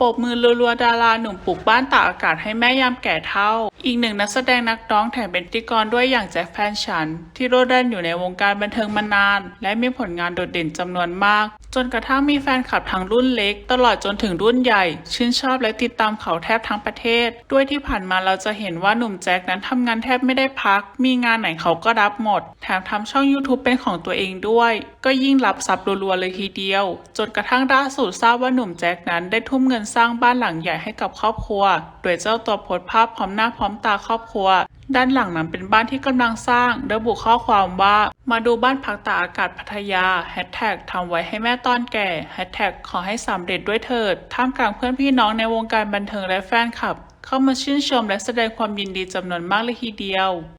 ปบมือรัวๆดาราหนุ่มปลูกบ้านตากอากาศให้แม่ยามแก่เท่า อีกหนึ่งนักแสดงนักร้องแถมเป็นพิกรด้วยอย่างแจ็คแฟนฉัน ที่โรดเด่นอยู่ในวงการบันเทิงมานาน และมีผลงานโดดเด่นจำนวนมาก จนกระทั่งมีแฟนคลับทั้งรุ่นเล็ก ตลอดจนถึงรุ่นใหญ่ ชื่นชอบและติดตามเขาแทบทั้งประเทศ ด้วยที่ผ่านมาเราจะเห็นว่าหนุ่มแจ็คนั้นทำงานแทบไม่ได้พัก มีงานไหนเขาก็รับหมด ถมทำช่อง YouTube เป็นของตัวเองด้วย ก็ยิ่งรับทรัพย์รัวๆเลยทีเดียว จนกระทั่งล่าสุดทราบว่าหนุ่มแจ็คนั้นได้ทุ่มเงินสร้างบ้านหลังใหญ่ให้กับครอบครัว โดยเจ้าตัวโพสภาพพร้อมหน้าพร้อมตาครอบครัว ด้านหลังนั้นเป็นบ้านที่กำลังสร้าง ระบุข้อความว่า มาดูบ้านพักตากอากาศพัทยาแฮชแท็กทำไว้ให้แม่ตอนแก่แฮชแท็กขอให้สำเร็จด้วยเถิด ท่ามกลางเพื่อนพี่น้องในวงการบันเทิงและแฟนคลับ เข้ามาชื่นชมและแสดงความยินดีจำนวนมากเลยทีเดียว